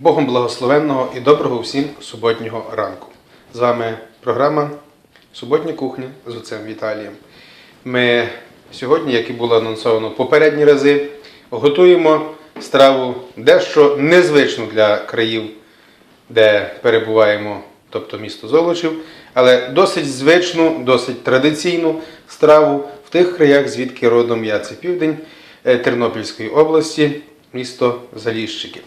Богом благословенного і доброго всім суботнього ранку. З вами програма Суботня кухня з отцем Віталієм. Ми сьогодні, як і було анонсовано попередні рази, готуємо страву дещо незвичну для країв, де перебуваємо, тобто місто Золочів, але досить звичну, досить традиційну страву в тих краях, звідки родом я. Це південь е, Тернопільської області, місто Заліщики.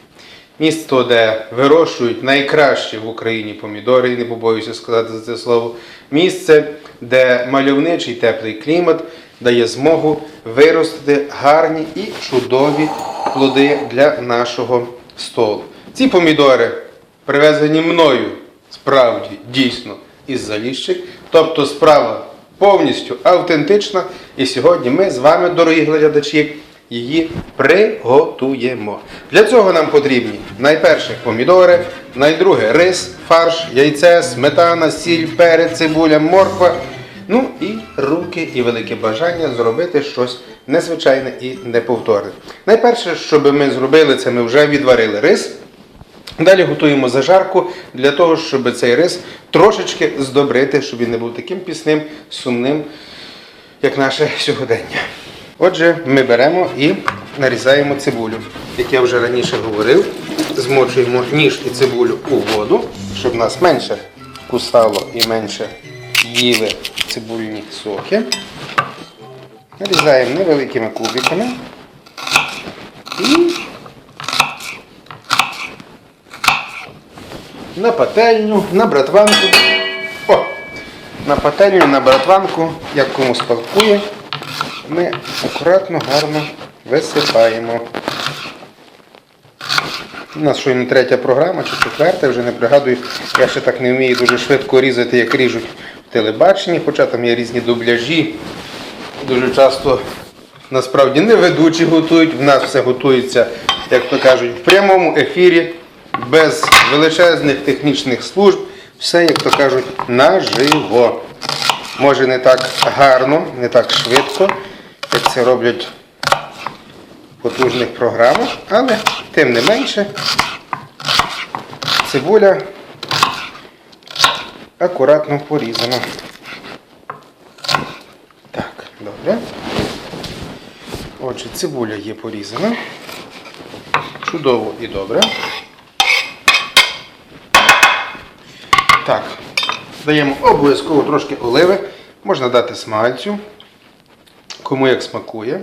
Місто, де вирощують найкращі в Україні помідори, і не побоюся сказати за це слово. Місце, де мальовничий теплий клімат дає змогу виростити гарні і чудові плоди для нашого столу. Ці помідори привезені мною справді дійсно із Заліщик, тобто справа повністю автентична. І сьогодні ми з вами, дорогі глядачі, її приготуємо. Для цього нам потрібні найперше помідори, найдруге рис, фарш, яйце, сметана, сіль, перець, цибуля, морква. Ну і руки і велике бажання зробити щось незвичайне і неповторне. Найперше, що би ми зробили, це ми вже відварили рис. Далі готуємо зажарку для того, щоб цей рис трошечки здобрити, щоб він не був таким пісним, сумним, як наше сьогодення. Отже, ми беремо і нарізаємо цибулю. Як я вже раніше говорив, змочуємо ніж і цибулю у воду, щоб нас менше кусало і менше їли цибульні соки. Нарізаємо невеликими кубиками. І на пательню, на братванку. О! На пательню, на братванку, як кому спалкує, ми акуратно, гарно висипаємо. У нас щойно третя програма чи четверта, вже не пригадую. Я ще так не вмію дуже швидко різати, як ріжуть в телебаченні, хоча там є різні дубляжі. Дуже часто насправді не ведучі готують, в нас все готується, як то кажуть, в прямому ефірі, без величезних технічних служб, все, як то кажуть, наживо. Може не так гарно, не так швидко, як це роблять в потужних програмах, але тим не менше цибуля акуратно порізана. Так, добре. Отже, цибуля є порізана. Чудово і добре. Так, даємо обов'язково трошки оливи. Можна дати смальцю, кому як смакує.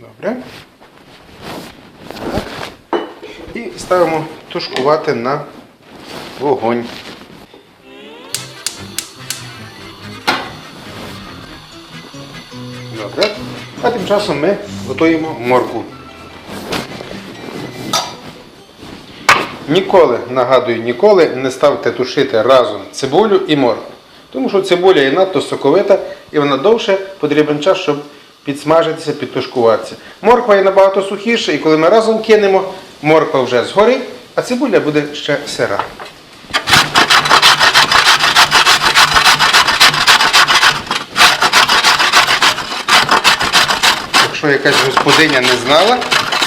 Добре. Так. І ставимо тушкувати на вогонь. Добре. А тим часом ми готуємо моркву. Ніколи, нагадую, ніколи не ставте тушити разом цибулю і моркву. Тому що цибуля є надто соковита і вона довше потрібен час, щоб підсмажитися, підтушкуватися. Морква є набагато сухіша, і коли ми разом кинемо, морква вже згорить, а цибуля буде ще сира. Якщо якась господиня не знала,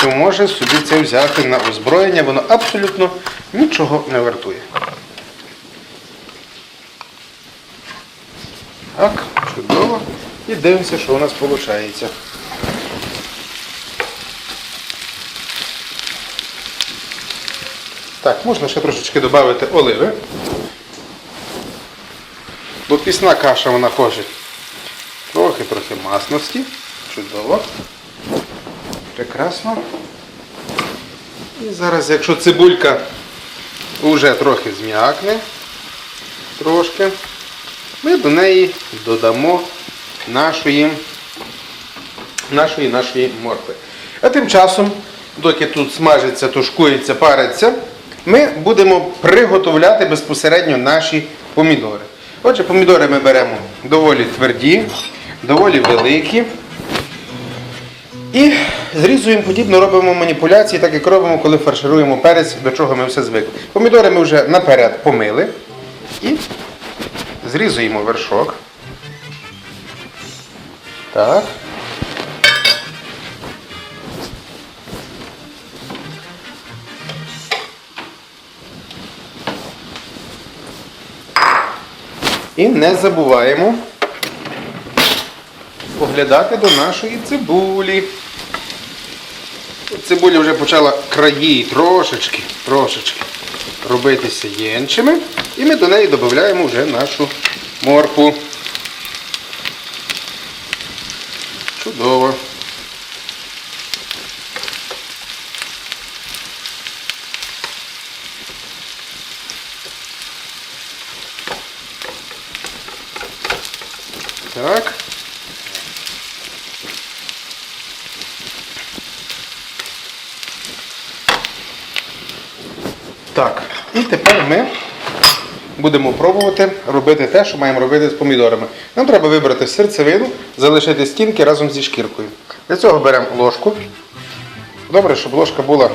то може собі це взяти на озброєння, воно абсолютно нічого не вартує. Так, чудово. І дивимося, що у нас виходить. Так, можна ще трошечки додати оливи. Бо пісна каша вона хоче трохи-трохи масності. Чудово. Прекрасно. І зараз, якщо цибулька вже трохи зм'якне, трошки, ми до неї додамо нашої, нашої, нашої моркви. А тим часом, доки тут смажиться, тушкується, париться, ми будемо приготовляти безпосередньо наші помідори. Отже, помідори ми беремо доволі тверді, доволі великі. І зрізуємо, подібно робимо маніпуляції, так як робимо, коли фаршируємо перець, до чого ми все звикли. Помідори ми вже наперед помили і зрізуємо вершок. Так. І не забуваємо поглядати до нашої цибулі. Цибуля вже почала краї трошечки, трошечки робитися єнчими. І ми до неї додаємо вже нашу моркву. Чудово. Так. Так, і тепер ми будемо робити те, що маємо робити з помідорами. Нам треба вибрати серцевину, залишити стінки разом зі шкіркою. Для цього беремо ложку. Добре, щоб ложка була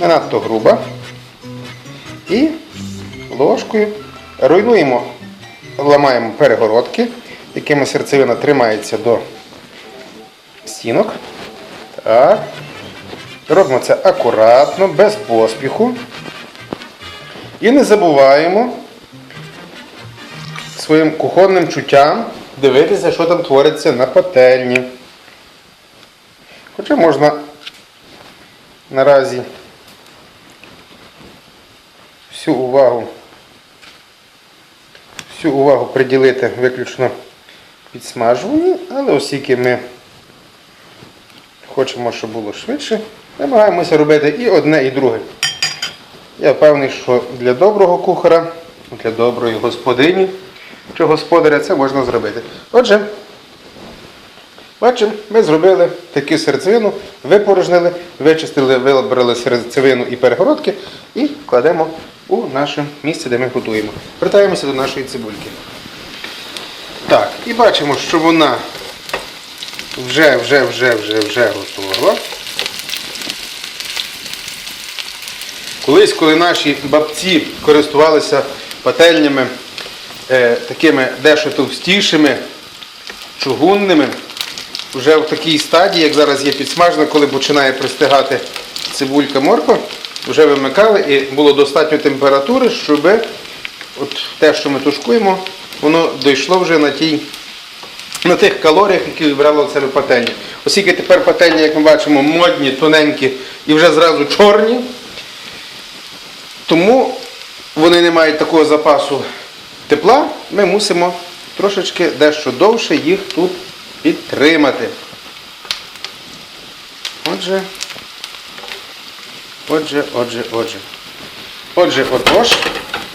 не надто груба. І ложкою руйнуємо, ламаємо перегородки, якими серцевина тримається до стінок. Так. Робимо це акуратно, без поспіху. І не забуваємо своїм кухонним чуттям дивитися, що там твориться на пательні. Хоча можна наразі всю увагу, всю увагу приділити виключно підсмажуванню, але оскільки ми хочемо, щоб було швидше, намагаємося робити і одне, і друге. Я впевнений, що для доброго кухара, для доброї господині чи господаря це можна зробити. Отже, бачимо, ми зробили таку серцевину, випорожнили, вичистили, вибрали серцевину і перегородки і кладемо у наше місце, де ми готуємо. Вертаємося до нашої цибульки. Так, і бачимо, що вона вже, вже, вже, вже, вже готова. Колись, коли наші бабці користувалися пательнями такими дещо товстішими, чугунними, вже в такій стадії, як зараз є підсмажена, коли починає пристигати цибулька морква, вже вимикали і було достатньо температури, щоб от те, що ми тушкуємо, воно дійшло вже на тій на тих калоріях, які вибрало це пательня. Оскільки тепер пательні, як ми бачимо, модні, тоненькі і вже зразу чорні, тому вони не мають такого запасу тепла, ми мусимо трошечки дещо довше їх тут підтримати. Отже, отже, отже, отже. Отже, отож,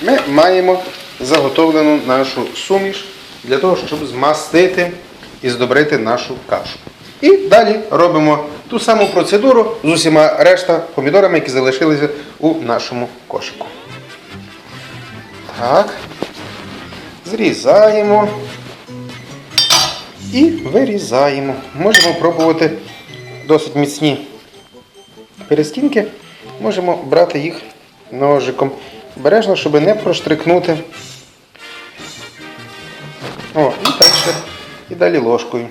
ми маємо заготовлену нашу суміш для того, щоб змастити і здобрити нашу кашу. І далі робимо ту саму процедуру з усіма решта помідорами, які залишилися у нашому кошику. Так. Зрізаємо і вирізаємо. Можемо пробувати досить міцні перестінки. Можемо брати їх ножиком. Обережно, щоб не проштрикнути. О, і далі, і далі ложкою.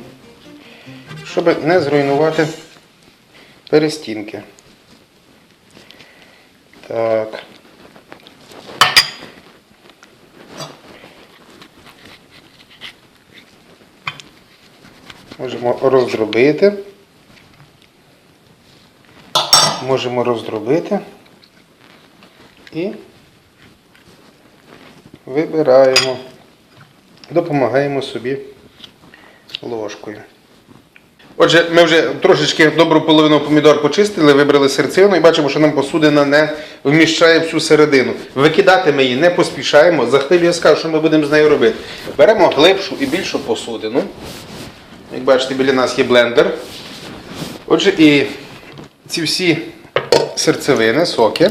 Щоб не зруйнувати перестінки. Так. Можемо роздробити. Можемо роздробити і вибираємо, допомагаємо собі ложкою. Отже, ми вже трошечки добру половину помідор почистили, вибрали серцевину і бачимо, що нам посудина не вміщає всю середину. Викидати ми її не поспішаємо. За хвилю я скажу, що ми будемо з нею робити. Беремо глибшу і більшу посудину. Як бачите, біля нас є блендер. Отже, і ці всі серцевини, соки.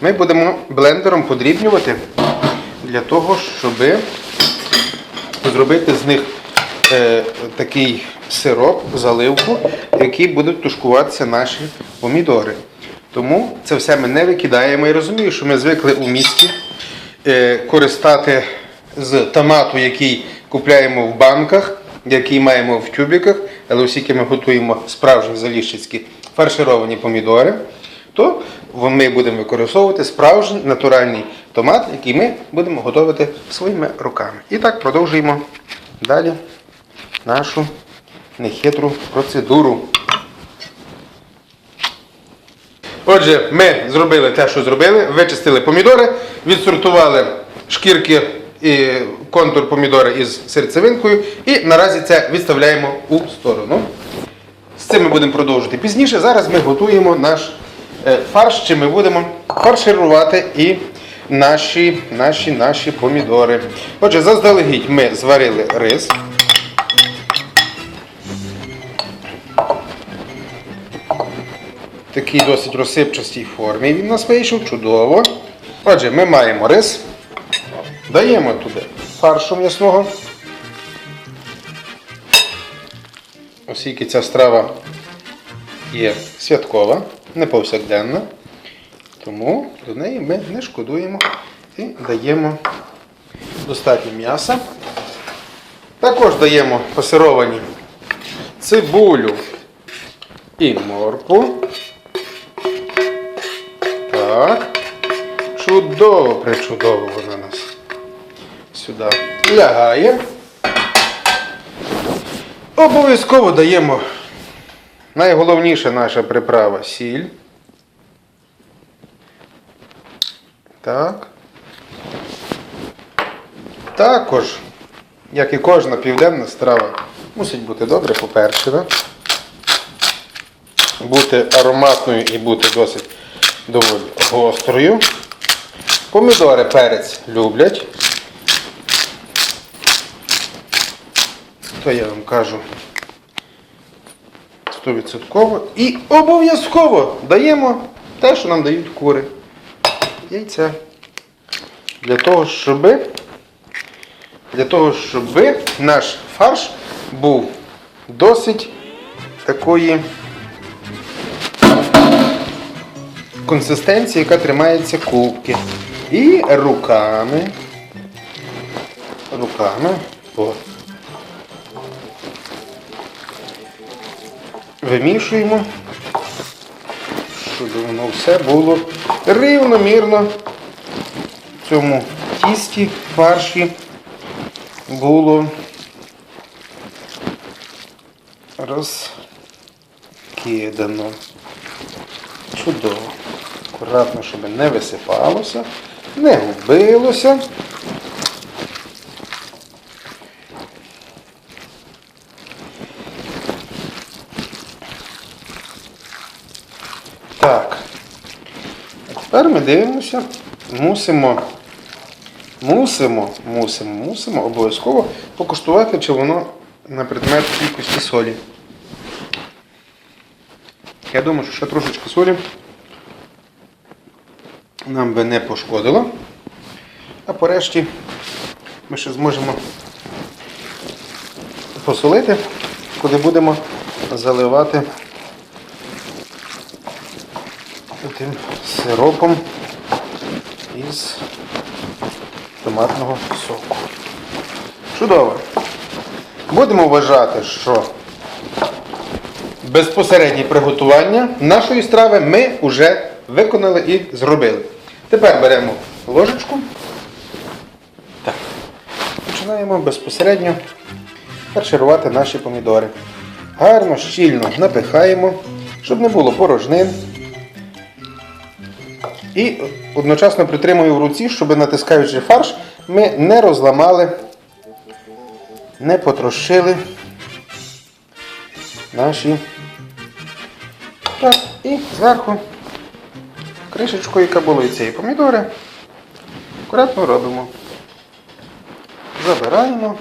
Ми будемо блендером подрібнювати для того, щоб зробити з них е, такий сироп, заливку, який будуть тушкуватися наші помідори. Тому це все ми не викидаємо. Я розумію, що ми звикли у місті е, користати з томату, який купляємо в банках, який маємо в тюбіках, але оскільки ми готуємо справжні заліщицькі фаршировані помідори, то ми будемо використовувати справжній натуральний томат, який ми будемо готувати своїми руками. І так продовжуємо далі нашу нехитру процедуру. Отже, ми зробили те, що зробили, вичистили помідори, відсортували шкірки контур помідора із серцевинкою, і наразі це відставляємо у сторону. З цим ми будемо продовжувати пізніше. Зараз ми готуємо наш е, фарш, чи ми будемо фарширувати і наші, наші, наші помідори. Отже, заздалегідь ми зварили рис. Такій досить розсипчастій формі він нас вийшов чудово. Отже, ми маємо рис, даємо туди фаршу м'ясного. Оскільки ця страва є святкова, не повсякденна, тому до неї ми не шкодуємо і даємо достатньо м'яса. Також даємо пасировані цибулю і моркву. Так. Чудово, причудово сюди лягає. Обов'язково даємо найголовніша наша приправа сіль. Так. Також, як і кожна південна страва, мусить бути добре поперчена, бути ароматною і бути досить доволі гострою. Помідори перець люблять. То я вам кажу 100%. І обов'язково даємо те, що нам дають кури. Яйця. Для того, щоб для того, щоб наш фарш був досить такої консистенції, яка тримається кубки. І руками. Руками. О. Вимішуємо, щоб воно все було рівномірно в цьому тісті, фарші було розкидано. Чудово. Акуратно, щоб не висипалося, не губилося. Так. А тепер ми дивимося, мусимо, мусимо, мусимо, мусимо обов'язково покуштувати, чи воно на предмет кількості солі. Я думаю, що ще трошечки солі нам би не пошкодило. А порешті ми ще зможемо посолити, коли будемо заливати тим сиропом із томатного соку. Чудово. Будемо вважати, що безпосереднє приготування нашої страви ми вже виконали і зробили. Тепер беремо ложечку. Так. Починаємо безпосередньо фарширувати наші помідори. Гарно, щільно напихаємо, щоб не було порожнин. І одночасно притримую в руці, щоб натискаючи фарш, ми не розламали, не потрощили наші. Так, і зверху кришечкою, яка була і цієї помідори, акуратно робимо. Забираємо,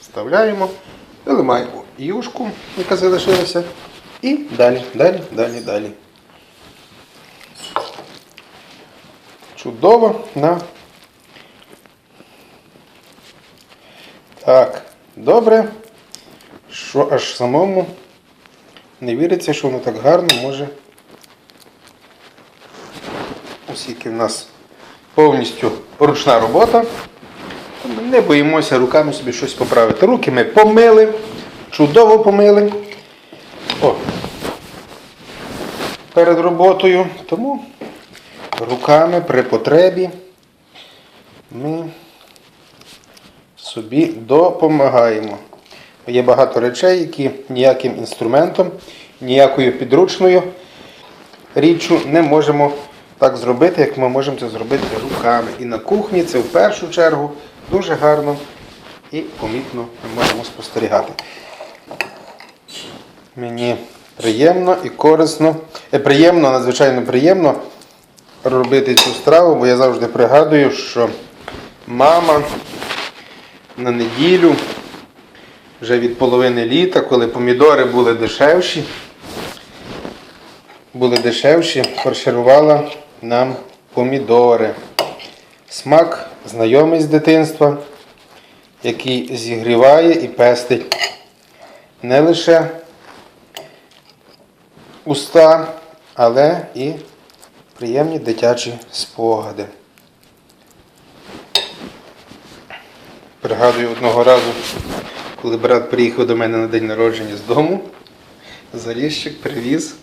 вставляємо, вилимаємо юшку, яка залишилася, і далі, далі, далі, далі. Чудово на. Так, добре, що аж самому не віриться, що воно так гарно може. Оскільки в нас повністю ручна робота. Ми не боїмося руками собі щось поправити. Руки ми помили, чудово помили. О. Перед роботою. Тому руками при потребі ми собі допомагаємо. Є багато речей, які ніяким інструментом, ніякою підручною річчю не можемо так зробити, як ми можемо це зробити руками. І на кухні це в першу чергу дуже гарно і помітно ми можемо спостерігати. Мені приємно і корисно, е, приємно, надзвичайно приємно робити цю страву, бо я завжди пригадую, що мама на неділю, вже від половини літа, коли помідори були дешевші, були дешевші, фарширувала нам помідори. Смак знайомий з дитинства, який зігріває і пестить не лише уста, але і приємні дитячі спогади. Пригадую одного разу, коли брат приїхав до мене на день народження з дому, Заліщик привіз.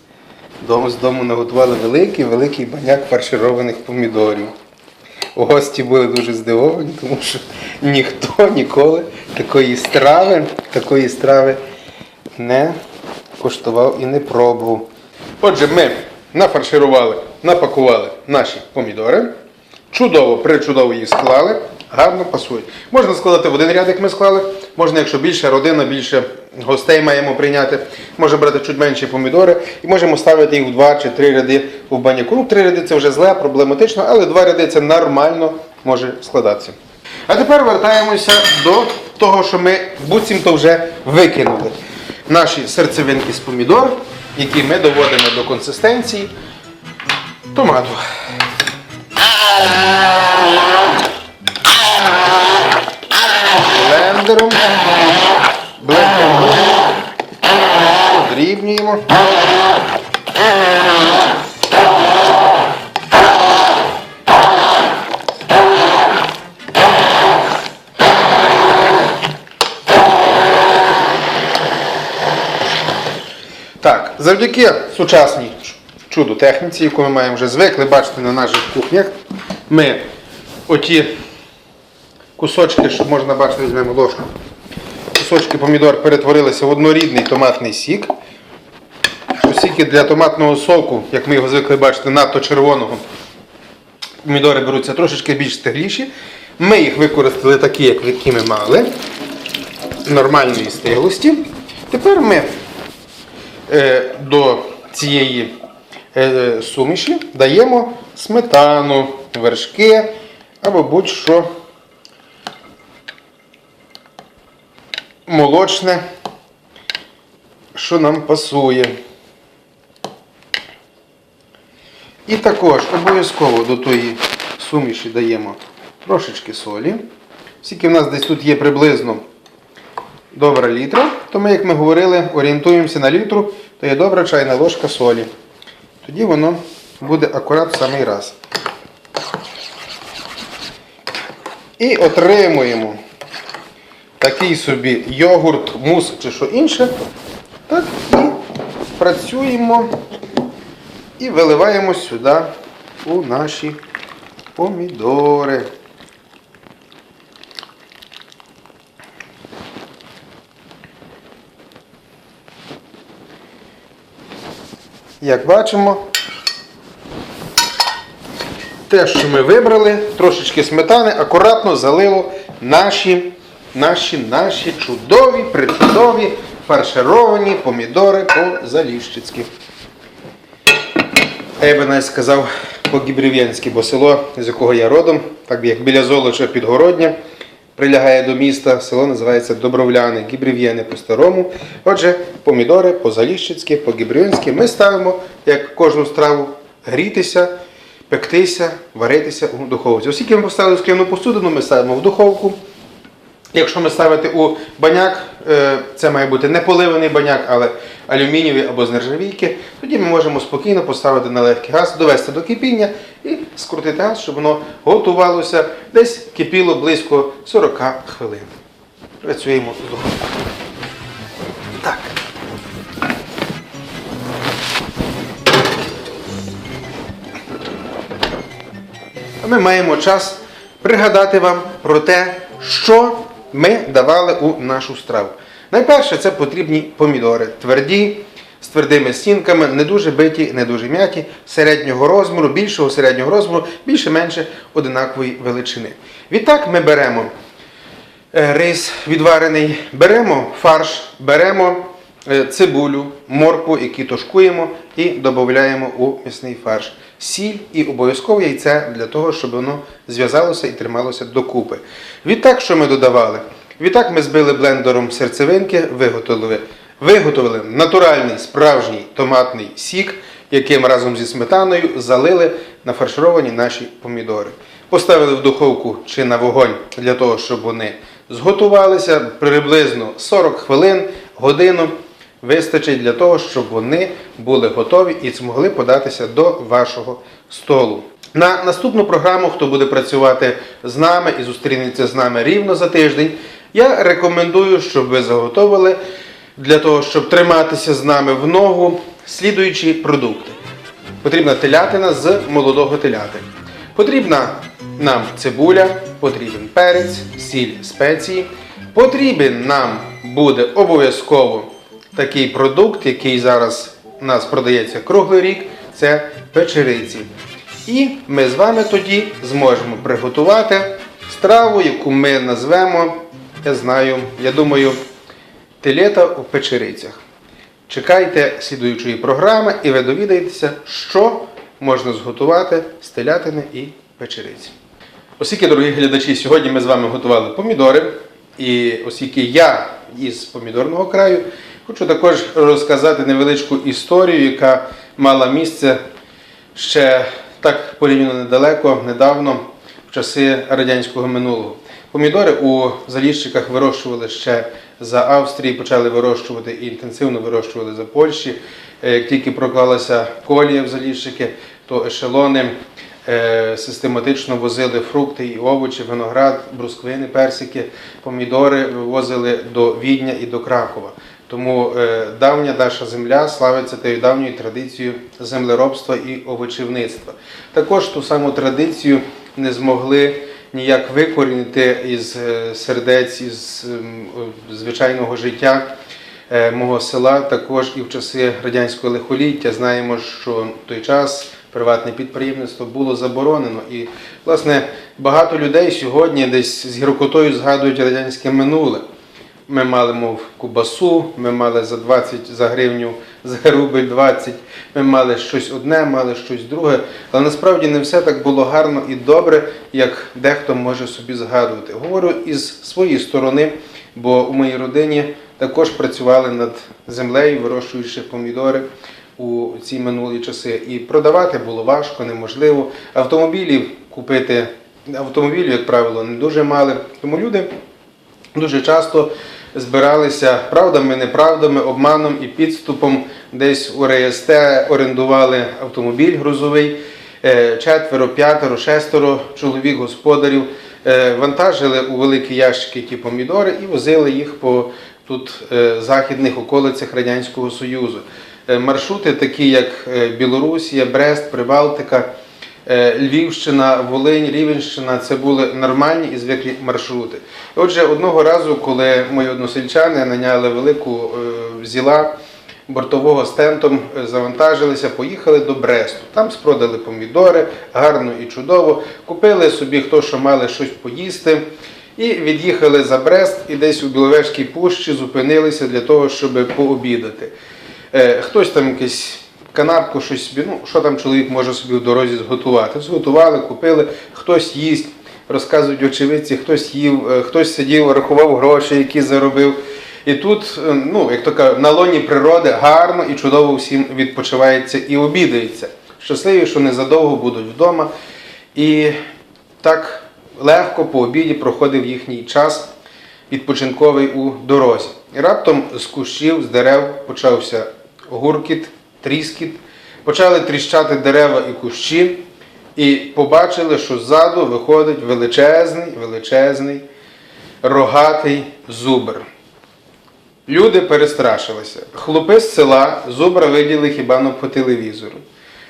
Дому з дому наготували великий великий баняк фаршированих помідорів. Гості були дуже здивовані, тому що ніхто ніколи такої страви, такої страви не коштував і не пробував. Отже, ми нафарширували, напакували наші помідори. Чудово, причудово їх склали, гарно пасують. Можна складати в один ряд, як ми склали. Можна, якщо більше родина, більше гостей маємо прийняти, може брати чуть менші помідори і можемо ставити їх в два чи три ряди в баняку. Ну, три ряди це вже зле, проблематично, але два ряди це нормально може складатися. А тепер вертаємося до того, що ми буцімто вже викинули. Наші серцевинки з помідор, які ми доводимо до консистенції томату. блендером. Блендером подрібнюємо. Так, завдяки сучасній чудо техніці, яку ми маємо вже звикли бачити на наших кухнях, ми оті кусочки, щоб можна бачити, візьмемо ложку. Кусочки помідор перетворилися в однорідний томатний сік. Оскільки для томатного соку, як ми його звикли бачити, надто червоного, помідори беруться трошечки більш стигліші. Ми їх використали такі, як які ми мали, нормальної стиглості. Тепер ми до цієї е, суміші даємо сметану, вершки або будь-що молочне, що нам пасує. І також обов'язково до тої суміші даємо трошечки солі. Скільки в нас десь тут є приблизно добра літра, то ми, як ми говорили, орієнтуємося на літру, то є добра чайна ложка солі. Тоді воно буде акурат в самий раз. І отримуємо такий собі йогурт, мус чи що інше. Так, і працюємо і виливаємо сюди у наші помідори. Як бачимо, те, що ми вибрали, трошечки сметани, акуратно залило наші, наші, наші чудові, причудові фаршировані помідори по-заліщицьки. А я би навіть сказав по-гібрів'янськи, бо село, з якого я родом, так як біля Золоча Підгородня, прилягає до міста, село називається Добровляни, гібрів'яни по-старому. Отже, помідори по-заліщицьки, по-гібрів'янськи ми ставимо, як кожну страву, грітися, пектися, варитися у духовці. Оскільки ми поставили скляну посудину, ми ставимо в духовку. Якщо ми ставити у баняк, е, це має бути не поливаний баняк, але алюмінієвий або з нержавійки, тоді ми можемо спокійно поставити на легкий газ, довести до кипіння і скрутити газ, щоб воно готувалося, десь кипіло близько 40 хвилин. Працюємо з. Так. Ми маємо час пригадати вам про те, що ми давали у нашу страву. Найперше це потрібні помідори, тверді, з твердими стінками, не дуже биті, не дуже м'яті, середнього розміру, більшого середнього розміру, більше-менше одинакової величини. Відтак ми беремо е, рис відварений, беремо фарш, беремо цибулю, моркву, які тушкуємо, і додаємо у м'ясний фарш. Сіль і обов'язково яйце для того, щоб воно зв'язалося і трималося докупи. Відтак, що ми додавали? Відтак ми збили блендером серцевинки, виготовили, виготовили натуральний справжній томатний сік, яким разом зі сметаною залили нафаршировані наші помідори. Поставили в духовку чи на вогонь для того, щоб вони зготувалися приблизно 40 хвилин, годину. Вистачить для того, щоб вони були готові і змогли податися до вашого столу. На наступну програму, хто буде працювати з нами і зустрінеться з нами рівно за тиждень, я рекомендую, щоб ви заготовили для того, щоб триматися з нами в ногу слідуючі продукти. Потрібна телятина з молодого теляти. Потрібна нам цибуля, потрібен перець, сіль, спеції. Потрібен нам буде обов'язково такий продукт, який зараз у нас продається круглий рік, це печериці. І ми з вами тоді зможемо приготувати страву, яку ми назвемо, я знаю, я думаю, телета у печерицях. Чекайте слідуючої програми і ви довідаєтеся, що можна зготувати з телятини і печериці. Оскільки, дорогі глядачі, сьогодні ми з вами готували помідори, і оскільки я із помідорного краю, хочу також розказати невеличку історію, яка мала місце ще так порівняно недалеко, недавно, в часи радянського минулого. Помідори у заліщиках вирощували ще за Австрії, почали вирощувати і інтенсивно вирощували за Польщі. Е, Як тільки проклалася колія в заліщики, то ешелони е, систематично возили фрукти і овочі, виноград, брусквини, персики, помідори вивозили до Відня і до Кракова. Тому е, давня наша земля славиться тією давньою традицією землеробства і овочівництва. Також ту саму традицію не змогли ніяк викорінити із е, сердець, із ем, е, звичайного життя мого села. Також і в часи радянського лихоліття знаємо, що в той час приватне підприємництво було заборонено. І, власне, багато людей сьогодні десь з гіркотою згадують радянське минуле. Ми мали, мов, кубасу, ми мали за 20 за гривню, за рубль 20, ми мали щось одне, мали щось друге. Але насправді не все так було гарно і добре, як дехто може собі згадувати. Говорю із своєї сторони, бо у моїй родині також працювали над землею, вирощуючи помідори у ці минулі часи. І продавати було важко, неможливо. Автомобілів купити автомобілів, як правило, не дуже мали. Тому люди дуже часто збиралися правдами, неправдами, обманом і підступом. Десь у РСТ орендували автомобіль грузовий, е, четверо, п'ятеро, шестеро чоловік господарів. е, Вантажили у великі ящики ті помідори і возили їх по тут е, західних околицях Радянського Союзу. Маршрути, такі як Білорусія, Брест, Прибалтика, Львівщина, Волинь, Рівенщина це були нормальні і звиклі маршрути. Отже, одного разу, коли мої односельчани наняли велику е, зіла бортового з тентом, е, завантажилися, поїхали до Бресту. Там спродали помідори, гарно і чудово. Купили собі, хто що мали щось поїсти. І від'їхали за Брест і десь у Біловежській пущі зупинилися для того, щоб пообідати. Е, Хтось там якийсь канапку, щось собі, ну що там чоловік може собі в дорозі зготувати. Зготували, купили, хтось їсть, розказують очевидці, хтось їв, е, хтось сидів, рахував гроші, які заробив. І тут, е, ну, як то кажуть, на лоні природи гарно і чудово всім відпочивається і обідається. Щасливі, що незадовго будуть вдома. І так легко по обіді проходив їхній час відпочинковий у дорозі. І раптом з кущів, з дерев почався гуркіт, тріскіт. Почали тріщати дерева і кущі, і побачили, що ззаду виходить величезний, величезний рогатий зубр. Люди перестрашилися. Хлопи з села зубра виділи хіба но по телевізору.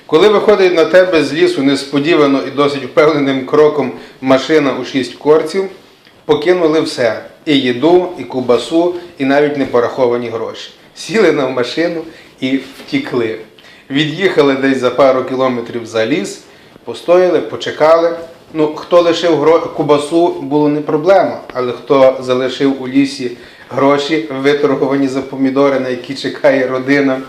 Коли виходить на тебе з лісу несподівано і досить впевненим кроком машина у шість корців, покинули все: і їду, і кубасу, і навіть не пораховані гроші. Сіли на машину і втікли. Від'їхали десь за пару кілометрів за ліс, постояли, почекали. Ну, хто лишив гро... кубасу, було не проблема, але хто залишив у лісі гроші, виторговані за помідори, на які чекає родина,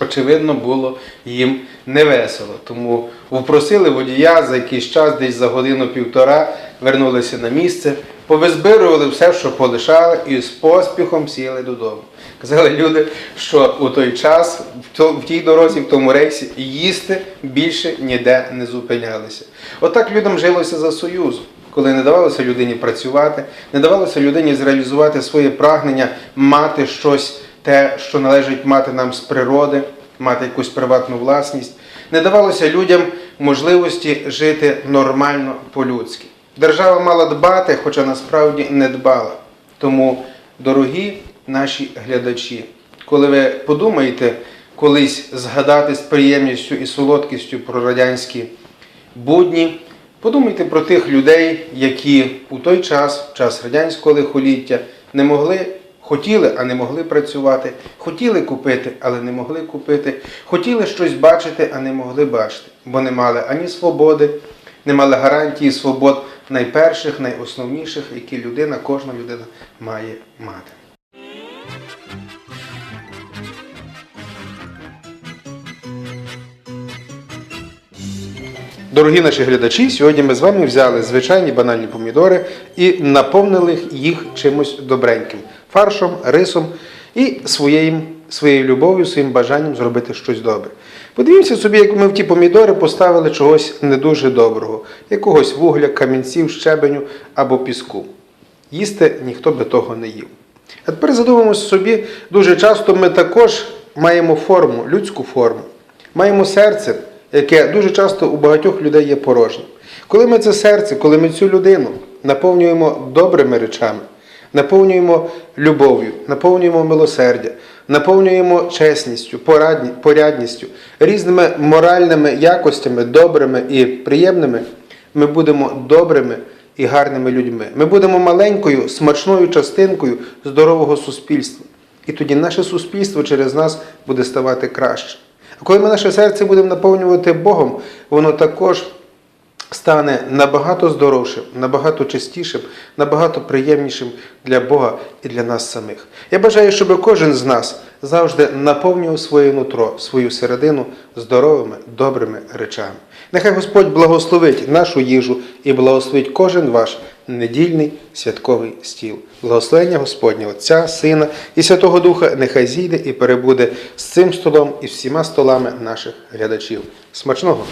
очевидно, було їм невесело. Тому попросили водія за якийсь час, десь за годину-півтора, вернулися на місце, повизбирували все, що полишали, і з поспіхом сіли додому. Казали люди, що у той час в тій дорозі, в тому рейсі, їсти більше ніде не зупинялися. Отак людям жилося за Союзу коли не давалося людині працювати, не давалося людині зреалізувати своє прагнення, мати щось, те, що належить мати нам з природи, мати якусь приватну власність, не давалося людям можливості жити нормально по-людськи. Держава мала дбати, хоча насправді не дбала. Тому, дорогі наші глядачі, коли ви подумаєте колись згадати з приємністю і солодкістю про радянські будні, Подумайте про тих людей, які у той час, в час радянського лихоліття, не могли, хотіли, а не могли працювати, хотіли купити, але не могли купити, хотіли щось бачити, а не могли бачити, бо не мали ані свободи, не мали гарантії свобод найперших, найосновніших, які людина, кожна людина має мати. Дорогі наші глядачі, сьогодні ми з вами взяли звичайні банальні помідори і наповнили їх чимось добреньким фаршом, рисом і своєю, своєю любов'ю, своїм бажанням зробити щось добре. Подивіться собі, як ми в ті помідори поставили чогось не дуже доброго, якогось вугля, камінців, щебеню або піску. Їсти ніхто би того не їв. А тепер задумаємося собі, дуже часто ми також маємо форму, людську форму, маємо серце, яке дуже часто у багатьох людей є порожнім. Коли ми це серце, коли ми цю людину наповнюємо добрими речами, наповнюємо любов'ю, наповнюємо милосердя, наповнюємо чесністю, порядністю, різними моральними якостями, добрими і приємними, ми будемо добрими і гарними людьми. Ми будемо маленькою, смачною частинкою здорового суспільства. І тоді наше суспільство через нас буде ставати краще. Коли ми наше серце будемо наповнювати Богом, воно також стане набагато здоровшим, набагато чистішим, набагато приємнішим для Бога і для нас самих. Я бажаю, щоб кожен з нас завжди наповнював своє нутро, свою середину здоровими, добрими речами. Нехай Господь благословить нашу їжу і благословить кожен ваш недільний святковий стіл. Благословення Господнє Отця, Сина і Святого Духа нехай зійде і перебуде з цим столом і всіма столами наших глядачів. Смачного!